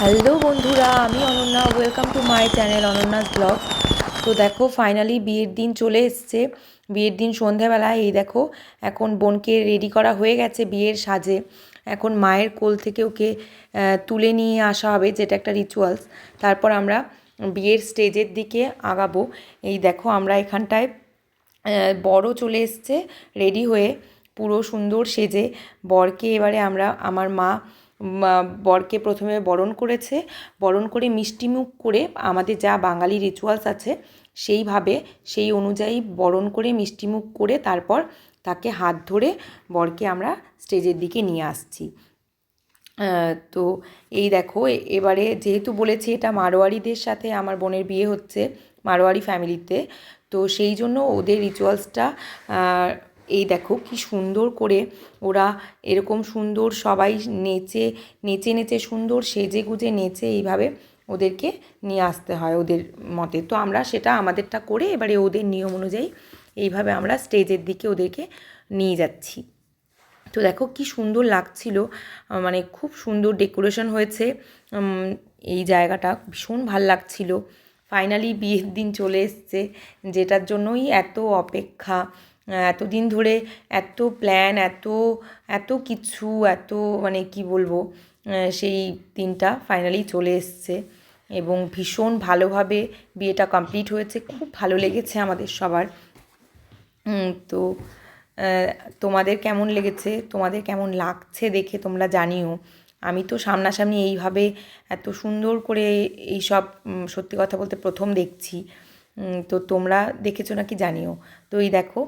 Hello বন্ধুরা, আমি Ananya. Welcome to my channel Ananya's blog. তো দেখো ফাইনালি বিয়ের দিন চলে এসছে। বিয়ের দিন সন্ধ্যাবেলায়, এই দেখো, এখন বোনকে রেডি করা হয়ে গেছে বিয়ের সাজে। এখন মায়ের কোল থেকে ওকে তুলে নিয়ে আসা হবে, যেটা একটা রিচুয়ালস তারপর আমরা বিয়ের স্টেজের দিকে আগাবো। এই দেখো, আমরা এখানটায় বরও চলে এসছে রেডি হয়ে পুরো সুন্দর সেজে। বরকে এবারে আমরা, আমার মা বরকে প্রথমে বরণ করেছে। বরণ করে মিষ্টিমুখ করে আমাদের যা বাঙালি রিচুয়ালস আছে, সেইভাবে, সেই অনুযায়ী বরণ করে মিষ্টিমুখ করে তারপর তাকে হাত ধরে বরকে আমরা স্টেজের দিকে নিয়ে আসছি। তো এই দেখো এবারে যেহেতু বলেছি এটা মারোয়ারিদের সাথে আমার বোনের বিয়ে হচ্ছে, মারোয়ারি ফ্যামিলিতে তো সেই জন্য ওদের রিচুয়ালসটা এই দেখো কি সুন্দর করে ওরা এরকম সুন্দর সবাই নেচে নেচে নেচে সুন্দর সেজে গুজে নেচে এইভাবে ওদেরকে নিয়ে আসতে হয় ওদের মতে। তো আমরা সেটা আমাদেরটা করে এবারে ওদের নিয়ম অনুযায়ী এইভাবে আমরা স্টেজের দিকে ওদেরকে নিয়ে যাচ্ছি। তো দেখো কি সুন্দর লাগছিল মানে খুব সুন্দর ডেকোরেশন হয়েছে এই জায়গাটা ভীষণ ভালো লাগছিল। ফাইনালি বিয়ের দিন চলে এসছে, যেটার জন্যই এত অপেক্ষা এতদিন ধরে এত প্ল্যান এত এত কিছু, এত মানে কি বলব সেই দিনটা ফাইনালি চলে এসছে এবং ভীষণ ভালোভাবে বিয়েটা কমপ্লিট হয়েছে। খুব ভালো লেগেছে আমাদের সবার। তো তোমাদের কেমন লেগেছে? তোমাদের কেমন লাগছে দেখে তোমরা জানিও। আমি তো সামনাসামনি এইভাবে এত সুন্দর করে এই সব সত্যি কথা বলতে প্রথম দেখছি। তো তোমরা দেখেছ নাকি জানিও। তো এই দেখো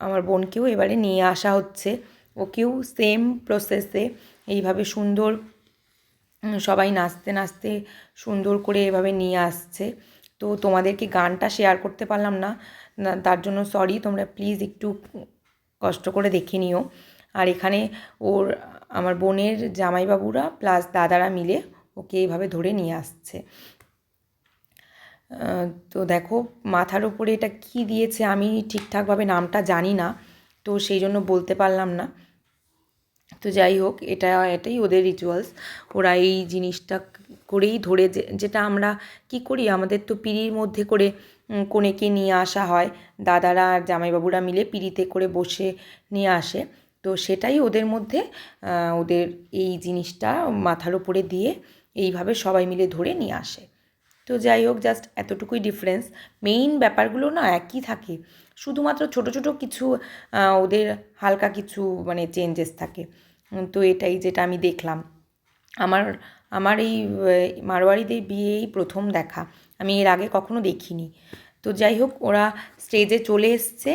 আমার বোনকেও এবারে নিয়ে আসা হচ্ছে। ওকেও সেম প্রসেসে এইভাবে সুন্দর সবাই নাচতে নাচতে সুন্দর করে এভাবে নিয়ে আসছে। তো তোমাদেরকে গানটা শেয়ার করতে পারলাম না? তার জন্য সরি তোমরা প্লিজ একটু কষ্ট করে দেখে নিও। আর এখানে ওর, আমার বোনের জামাইবাবুরা প্লাস দাদারা মিলে ওকে এইভাবে ধরে নিয়ে আসছে। তো দেখো মাথার উপরে এটা কি দিয়েছে আমি ঠিকঠাকভাবে নামটা জানি না, তো সেই জন্য বলতে পারলাম না। তো যাই হোক, এটা, এটাই ওদের রিচুয়ালস ওরা এই জিনিসটা করেই ধরে যেটা আমরা কি করি? আমাদের তো পিড়ির মধ্যে করে কনেকে নিয়ে আসা হয়। দাদারা আর জামাইবাবুরা মিলে পিঁড়িতে করে বসে নিয়ে আসে। তো সেটাই ওদের মধ্যে ওদের এই জিনিসটা মাথার উপরে দিয়ে এইভাবে সবাই মিলে ধরে নিয়ে আসে। তো যাই হোক জাস্ট এতটুকুই ডিফারেন্স মেইন ব্যাপারগুলো না একই থাকে। শুধুমাত্র ছোট ছোট কিছু ওদের হালকা কিছু মানে চেঞ্জেস থাকে। তো এটাই যেটা আমি দেখলাম। আমার আমার এই মারোয়ারিদের বিয়েই প্রথম দেখা। আমি এর আগে কখনো দেখিনি। তো যাই হোক, ওরা স্টেজে চলে এসছে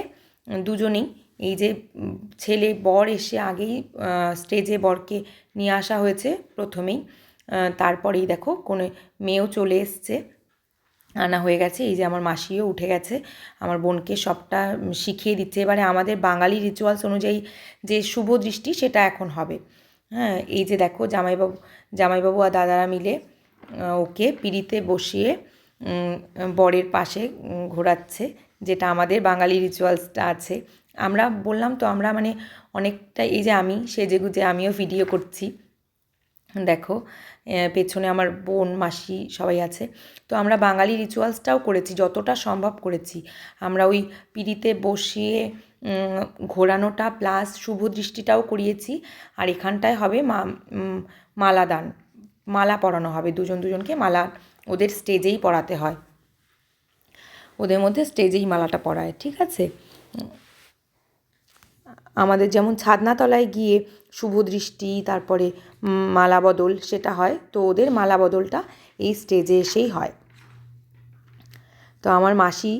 দুজনেই। এই যে ছেলে বর এসে আগেই স্টেজে বরকে নিয়ে আসা হয়েছে প্রথমেই। তারপরেই দেখো কোনো মেয়েও চলে এসছে। আনা হয়ে গেছে, এই যে আমার মাসিও উঠে গেছে। আমার বোনকে সবটা শিখিয়ে দিচ্ছে। এবারে আমাদের বাঙালি রিচুয়ালস অনুযায়ী যে শুভ দৃষ্টি, সেটা এখন হবে। হ্যাঁ এই যে দেখো জামাইবাবু জামাইবাবু আর দাদারা মিলে ওকে পিড়িতে বসিয়ে বরের পাশে ঘোরাচ্ছে, যেটা আমাদের বাঙালি রিচুয়ালসটা আছে। আমরা বললাম তো আমরা মানে অনেকটা, এই যে আমি সেজেগুজে আমিও ভিডিও করছি। দেখো পেছনে আমার বোন মাসি সবাই আছে। তো আমরা বাঙালি রিচুয়ালসটাও করেছি যতটা সম্ভব করেছি। আমরা ওই পিঁড়িতে বসিয়ে ঘোরানোটা প্লাস শুভ দৃষ্টিটাও করিয়েছি। আর এখানটায় হবে মা উম, মালাদান মালা পরানো হবে দুজন দুজনকে মালা ওদের স্টেজেই পড়াতে হয়। ওদের মধ্যে স্টেজেই মালাটা পরায় ঠিক আছে? আমাদের যেমন ছাদনাতলায় গিয়ে শুভ দৃষ্টি, তারপরে মালা বদল সেটা হয়, তো ওদের মালা বদলটা এই স্টেজে এসেই হয়। তো আমার মাসি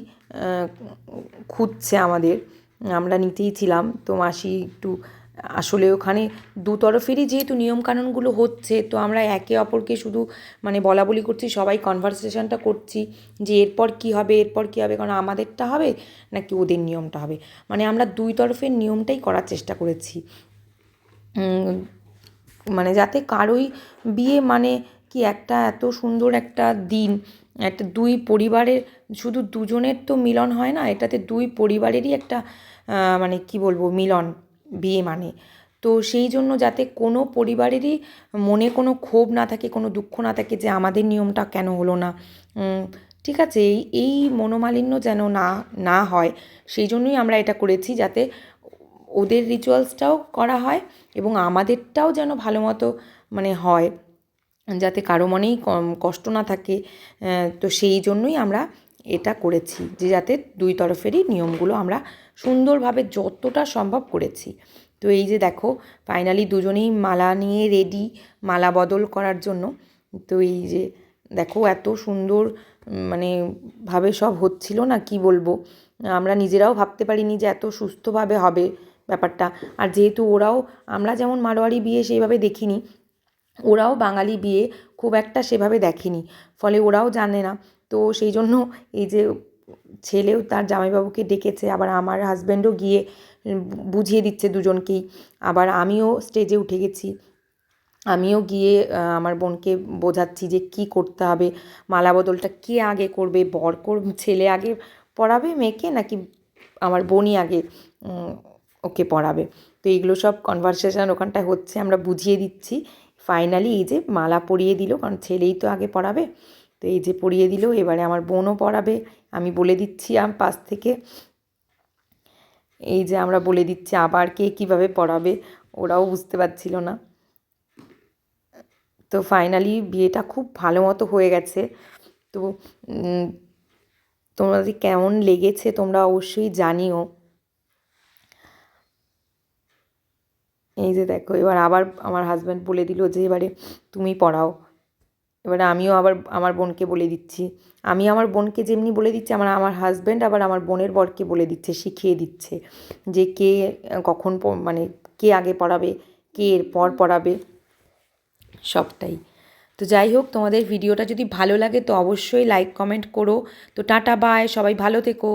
খুঁজছে আমাদের, আমরা নিতেই ছিলাম, তো মাসি একটু আসলে ওখানে দু তরফেরই যেহেতু নিয়মকানুনগুলো হচ্ছে, তো আমরা একে অপরকে শুধু মানে বলা বলি করছি, সবাই কনভারসেশনটা করছি যে এরপর কি হবে, এরপর কি হবে, কারণ আমাদেরটা হবে নাকি ওদের নিয়মটা হবে? মানে আমরা দুই তরফের নিয়মটাই করার চেষ্টা করেছি। মানে যাতে কারোই বিয়ে মানে কি একটা এত সুন্দর একটা দিন, একটা দুই পরিবারের, শুধু দুজনের তো মিলন হয় না, এটাতে দুই পরিবারেরই একটা মানে কি বলব, মিলন। বিয়ে মানে। তো সেই জন্য যাতে কোনো পরিবারেরই মনে কোনো ক্ষোভ না থাকে, কোনো দুঃখ না থাকে যে আমাদের নিয়মটা কেন হলো না। ঠিক আছে, এই এই মনোমালিন্য যেন না না হয়, সেই জন্যই আমরা এটা করেছি যাতে ওদের রিচুয়ালসটাও করা হয় এবং আমাদেরটাও যেন ভালো মতো মানে হয়, যাতে কারও মনেই কষ্ট না থাকে। তো সেই জন্যই আমরা এটা করেছি যে যাতে দুই তরফেরই নিয়মগুলো আমরা সুন্দরভাবে যতটা সম্ভব করেছি। তো এই যে দেখো ফাইনালি দুজনেই মালা নিয়ে রেডি মালা বদল করার জন্য। তো এই যে দেখো, এত সুন্দর মানে ভাবে সব হচ্ছিল না, কি বলব? আমরা নিজেরাও ভাবতে পারিনি যে এত সুস্থভাবে হবে ব্যাপারটা। আর যেহেতু ওরাও, আমরা যেমন মারোয়ারি বিয়ে সেইভাবে দেখিনি ওরাও বাঙালি বিয়ে খুব একটা সেভাবে দেখেনি। ফলে ওরাও জানে না। তো সেই জন্য এই যে ছেলেও তার জামাইবাবুকে ডেকেছে, আবার আমার হাজব্যান্ডও গিয়ে বুঝিয়ে দিচ্ছে দুজনকেই। আবার আমিও স্টেজে উঠে গেছি। আমিও গিয়ে আমার বোনকে বোঝাচ্ছি যে কি করতে হবে, মালা বদলটা কে আগে করবে, বর কর, ছেলে আগে পড়াবে, মেয়েকে, নাকি আমার বোনই আগে ওকে পড়াবে? তো এইগুলো সব কনভারসেশন ওখানটায় হচ্ছে, আমরা বুঝিয়ে দিচ্ছি। ফাইনালি এই যে মালা পরিয়ে দিল, কারণ ছেলেই তো আগে পড়াবে তো এই যে পরিয়ে দিল, এবারে আমার বোনও পড়াবে আমি বলে দিচ্ছি আম পাশ থেকে। এই যে আমরা বলে দিচ্ছি আবার কে কীভাবে পড়াবে ওরাও বুঝতে পারছিল না। তো ফাইনালি বিয়েটা খুব ভালো মতো হয়ে গেছে। তো তোমাদের কেমন লেগেছে তোমরা অবশ্যই জানিও। এই যে দেখো, এবার আবার আমার হাজব্যান্ড বলে দিল যে, এবারে তুমি পড়াও। এবারে আমিও আবার আমার বোনকে বলে দিচ্ছি। আমি আমার বোনকে যেমনি বলে দিচ্ছি, আমার আমার হাজব্যান্ড আবার আমার বোনের বরকে বলে দিচ্ছে, শিখিয়ে দিচ্ছে যে কে কখন মানে কে আগে পড়াবে, কে এরপর পড়াবে, সবটাই। তো যাই হোক, তোমাদের ভিডিওটা যদি ভালো লাগে তো অবশ্যই লাইক কমেন্ট করো। তো টাটা বাই সবাই ভালো থেকো।